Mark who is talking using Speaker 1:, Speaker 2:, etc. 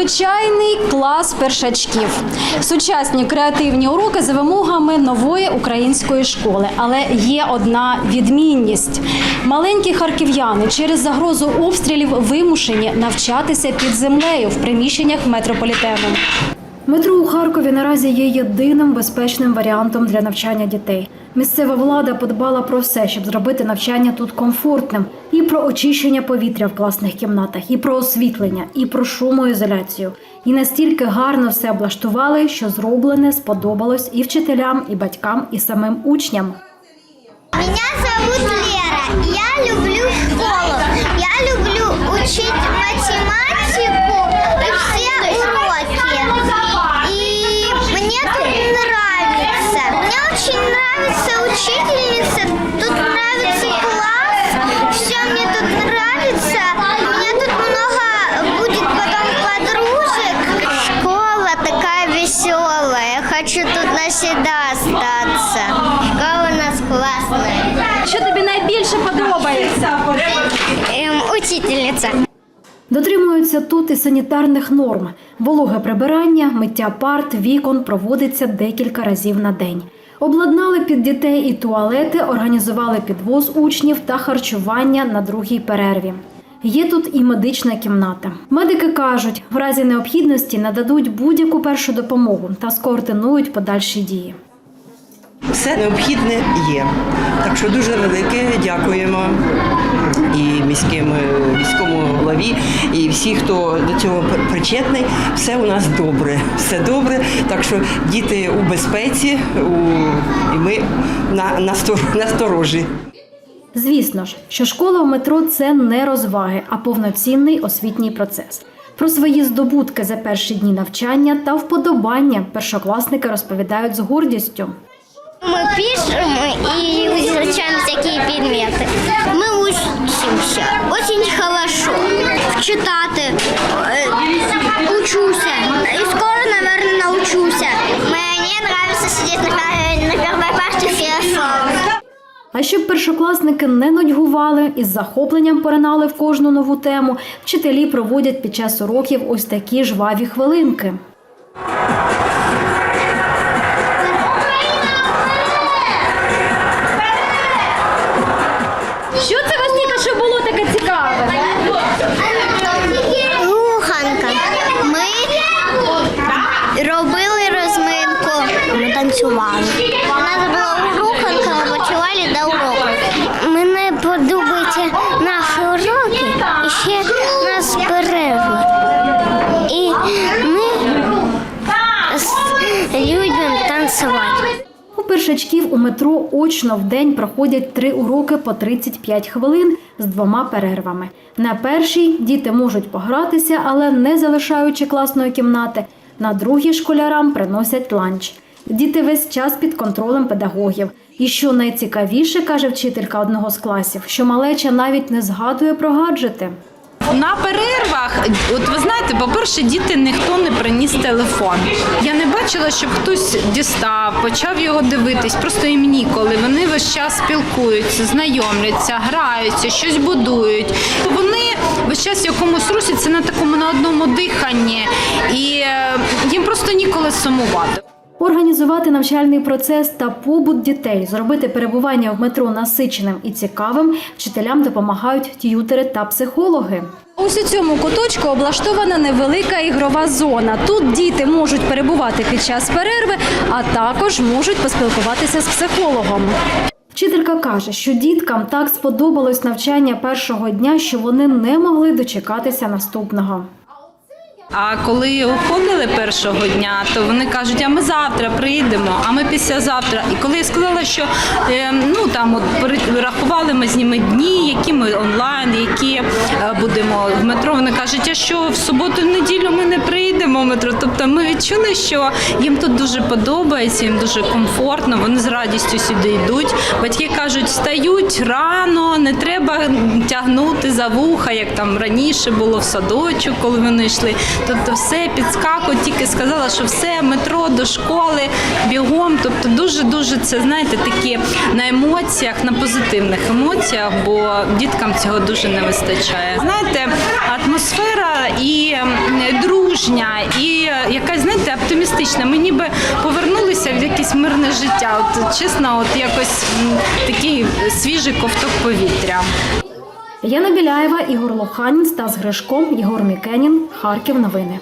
Speaker 1: Звичайний клас першачків. Сучасні креативні уроки за вимогами нової української школи. Але є одна відмінність: маленькі харків'яни через загрозу обстрілів вимушені навчатися під землею в приміщеннях метрополітену. Метро у Харкові наразі є єдиним безпечним варіантом для навчання дітей. Місцева влада подбала про все, щоб зробити навчання тут комфортним, і про очищення повітря в класних кімнатах, і про освітлення, і про шумоізоляцію. І настільки гарно все облаштували, що зроблене сподобалось і вчителям, і батькам, і самим учням. Подобається?
Speaker 2: Эм, учительница.
Speaker 1: Дотримуються тут і санітарних норм. Вологе прибирання, миття парт, вікон проводиться декілька разів на день. Обладнали під дітей і туалети, організували підвоз учнів та харчування на другій перерві. Є тут і медична кімната. Медики кажуть, в разі необхідності нададуть будь-яку першу допомогу та скоординують подальші дії.
Speaker 3: Все необхідне є. Так що дуже велике дякуємо і міським міському голові, і всі, хто до цього причетний. Все у нас добре. Все добре. Так що діти у безпеці, у, і ми на, на, стор- насторожі.
Speaker 1: Звісно ж, що школа в метро це не розваги, а повноцінний освітній процес. Про свої здобутки за перші дні навчання та вподобання першокласники розповідають з гордістю.
Speaker 2: Мы пишем и изучаем всякие предметы. Мы учимся очень хорошо. Читати э, учуся. И скоро, наверное, научуся. Мне нравится сидеть на, на первой парте философии.
Speaker 1: А щоб першокласники не нудьгували і з захопленням поринали в кожну нову тему, вчителі проводять під час уроків ось такі жваві хвилинки. Що було таке цікаве?
Speaker 2: Глуханка. Ми робили розминку. Ми танцювали. У нас була руханка, ми почували до уроку. Мені подобаються наші уроки і ще у нас перерви. І ми с- любимо танцювати.
Speaker 1: У першачків у метро очно в день проходять три уроки по 35 хвилин з двома перервами. На першій діти можуть погратися, але не залишаючи класної кімнати. На другій школярам приносять ланч. Діти весь час під контролем педагогів. І що найцікавіше, каже вчителька одного з класів, що малеча навіть не згадує про гаджети.
Speaker 4: На перервах, от ви знаєте, по-перше, діти ніхто не приніс телефон. Я не бачила, щоб хтось дістав, почав його дивитись. Просто їм ніколи. Вони весь час спілкуються, знайомляться, граються, щось будують. Вони весь час якомусь це на такому на одному диханні, і е, їм просто ніколи сумувати.
Speaker 1: Організувати навчальний процес та побут дітей, зробити перебування в метро насиченим і цікавим вчителям допомагають т'ютери та психологи. Ось у цьому куточку облаштована невелика ігрова зона. Тут діти можуть перебувати під час перерви, а також можуть поспілкуватися з психологом. Вчителька каже, що діткам так сподобалось навчання першого дня, що вони не могли дочекатися наступного.
Speaker 4: А коли уходили першого дня, то вони кажуть, а ми завтра прийдемо, а ми післязавтра. І коли я сказала, що е, ну там от перерахували ми з ними дні, які ми онлайн, які е, будемо в метро. Вони кажуть, а що в суботу, неділю ми не прийдемо в метро. Тобто ми відчули, що їм тут дуже подобається, їм дуже комфортно. Вони з радістю сюди йдуть. Батьки кажуть, встають рано, не треба тягнути за вуха, як там раніше було в садочок, коли вони йшли тобто все підскаку, тільки сказала, що все, метро до школи, бігом. Тобто, дуже дуже це знаєте, такі на емоціях, на позитивних емоціях, бо діткам цього дуже не вистачає. Знаєте, атмосфера і дружня, і е, якась знаєте, оптимістична. Ми ніби повернулися в якесь мирне життя. От чесно, от якось такий свіжий ковток повітря.
Speaker 1: Яна Біляєва, Ігор Лоханін, Стас Гришком Єгор Мікенін, Харків. Новини.